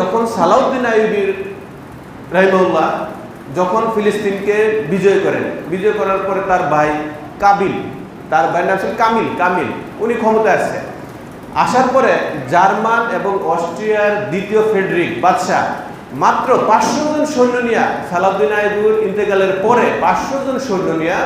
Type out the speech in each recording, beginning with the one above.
যখন সালাউদ্দিন আইবির রাহিমউল্লাহ যখন ফিলিস্তিনকে বিজয় করেন, বিজয় করার পরে তার ভাই কাবিল, তার ভাইয়ের নাম ছিল কামিল কামিল, উনি ক্ষমতায় আসছে। আসার পরে জার্মান এবং অস্ট্রিয়ার দ্বিতীয় ফেডরিক বাদশাহ মাত্র পাঁচশো জন সৈন্য নিয়ে সালাউদ্দিন আইবুর ইন্তেকালের পরে পাঁচশো জন সৈন্য নিয়ে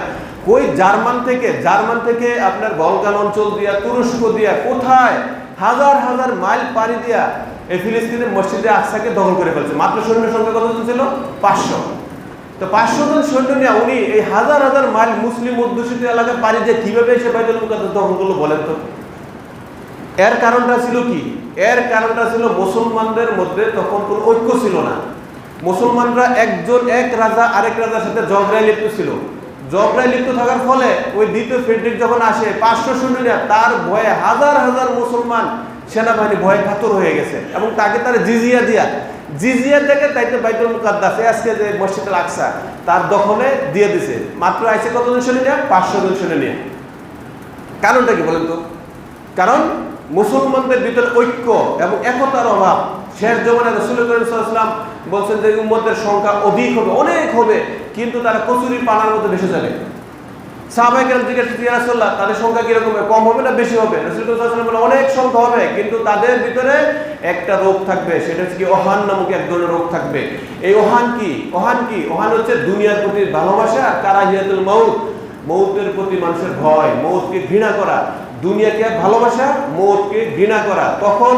ওই জার্মান থেকে জার্মান থেকে আপনার বলকান অঞ্চল দিয়া, তুরস্ক দিয়া কোথায় হাজার হাজার মাইল পাড়ি দিয়া এই ফিলিস্তিনের মসজিদে আকসাকে দখল করে ফেলছে। মাত্র সৈন্য সংখ্যা কতজন ছিল? পাঁচশো। তো পাঁচশো জন সৈন্য নিয়ে উনি এই হাজার হাজার মাইল মুসলিম অধ্যুষিত এলাকায় পাড়ি দিয়ে কীভাবে এসে বাইতুল মুকাদ্দাস দখল করল বলেন তো? এর কারণটা ছিল কি? এর কারণটা ছিল মুসলমানদের মধ্যে তখন কোনো ঐক্য ছিল না। মুসলমানরা একজন এক রাজা আরেক রাজার সাথে ঝগড়ায় লিপ্ত ছিল। ঝগড়ায় লিপ্ত থাকার ফলে ওই দ্বিতীয় ফেডরিক যখন আসে, পাঁচশো সৈন্যরা তার ভয়ে হাজার হাজার মুসলমান সেনাবাহিনী ভয়ে কাতর হয়ে গেছে এবং তাকে তারা জিজিয়া দিয়া, জিজিয়া থেকে তাইতে বাইতুল মুকাদ্দাস আজকে যে মসজিদ আকসা, তার দখলে দিয়ে দিছে। মাত্র আইসে কতজন সৈন্য নিয়ে পাঁচশো জন সৈন্য নিয়ে। কারণটা কি বলেন তো? কারণ মুসলমানদের ভিতরে ঐক্য এবং একতার অভাব শেষ জমানে রসুল করিম বলছেন যে উম্মতের সংখ্যা অধিক হবে, অনেক হবে, কিন্তু তারা কচুরির পানার মতো ভেসে যাবে। সাহাবাহিকের জিজ্ঞেস রাসুল্লাহ তাদের সংখ্যা কীরকম হবে? কম হবে না বেশি হবে? রসুল বলে, অনেক সংখ্যা হবে, কিন্তু তাদের ভিতরে একটা রোগ থাকবে, সেটা হচ্ছে কি ওহান নামক এক ধরনের রোগ থাকবে। এই ওহান কি? ওহান কি? ওহান হচ্ছে দুনিয়ার প্রতি ভালোবাসা কারাহিয়াতুল মৌত মৌতের প্রতি মানুষের ভয় মৌতকে ঘৃণা করা। দুনিয়াকে ভালোবাসা মৌতকে ঘৃণা করা। তখন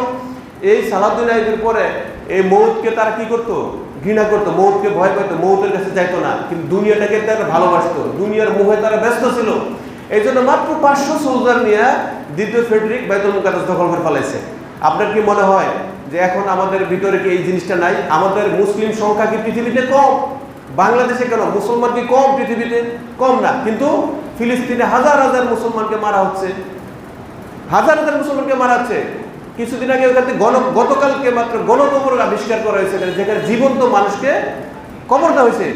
এই সালাউদ্দিন আইবের পরে এই মৌতকে তারা কি করতো? ঘৃণা করতো, মৌতকে ভয় করতো মৌতের কাছে যাইতো না। কিন্তু দুনিয়াটাকে তারা ভালোবাসতো, দুনিয়ার মোহে তারা ব্যস্ত ছিল। এই জন্য মাত্র পাঁচশো সোলজার নিয়ে দ্বিতীয় ফেডরিক বাইতুল মুকাদ্দাস দখল করে ফেলাইছে। আপনার কি মনে হয় যে এখন আমাদের ভিতরে কি এই জিনিসটা নাই? আমাদের মুসলিম সংখ্যা কি পৃথিবীতে কম? বাংলাদেশে কেন? মুসলমান কি কম পৃথিবীতে? কম না। কিন্তু ফিলিস্তিনে হাজার হাজার মুসলমানকে মারা হচ্ছে। হাজার হাজার মুসলমানকে মারা হচ্ছে। কিছুদিন আগে ওখানে গণ গতকালকে মাত্র গণকবর আবিষ্কার করা হয়েছে যেখানে জীবন্ত মানুষকে কবর দেওয়া হয়েছে।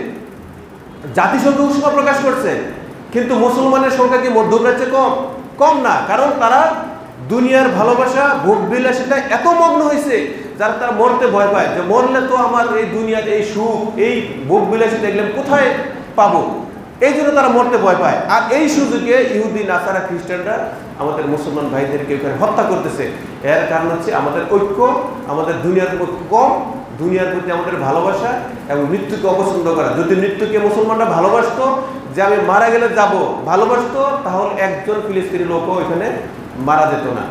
জাতিসংঘ উষ্মা প্রকাশ করছে, কিন্তু মুসলমানের সংখ্যা কি মধ্যপ্রাচ্যে কম? কম না, কারণ তারা দুনিয়ার ভালোবাসা ভোগ বিলাসিতা এত মগ্ন হয়েছে, যারা তারা মরতে ভয় পায়। যে মরলে তো আমার এই দুনিয়ার এই সুখ, এই ভোগ বিলাসিতা এগুলো কোথায় পাবো? এই জন্য তারা মরতে ভয় পায়। আর এই সুযোগে ইহুদি, নাসারা খ্রিস্টানরা আমাদের মুসলমান ভাইদেরকে ওখানে হত্যা করতেছে। এর কারণ হচ্ছে আমাদের ঐক্য, আমাদের দুনিয়ার প্রতি কম, দুনিয়ার প্রতি আমাদের ভালোবাসা এবং মৃত্যুকে অপছন্দ করা। যদি মৃত্যুকে মুসলমানরা ভালোবাসতো, যে আমি মারা গেলে যাব, ভালোবাসতো, তাহলে একজন ফিলিস্তিনি লোকও এখানে মারা যেত না।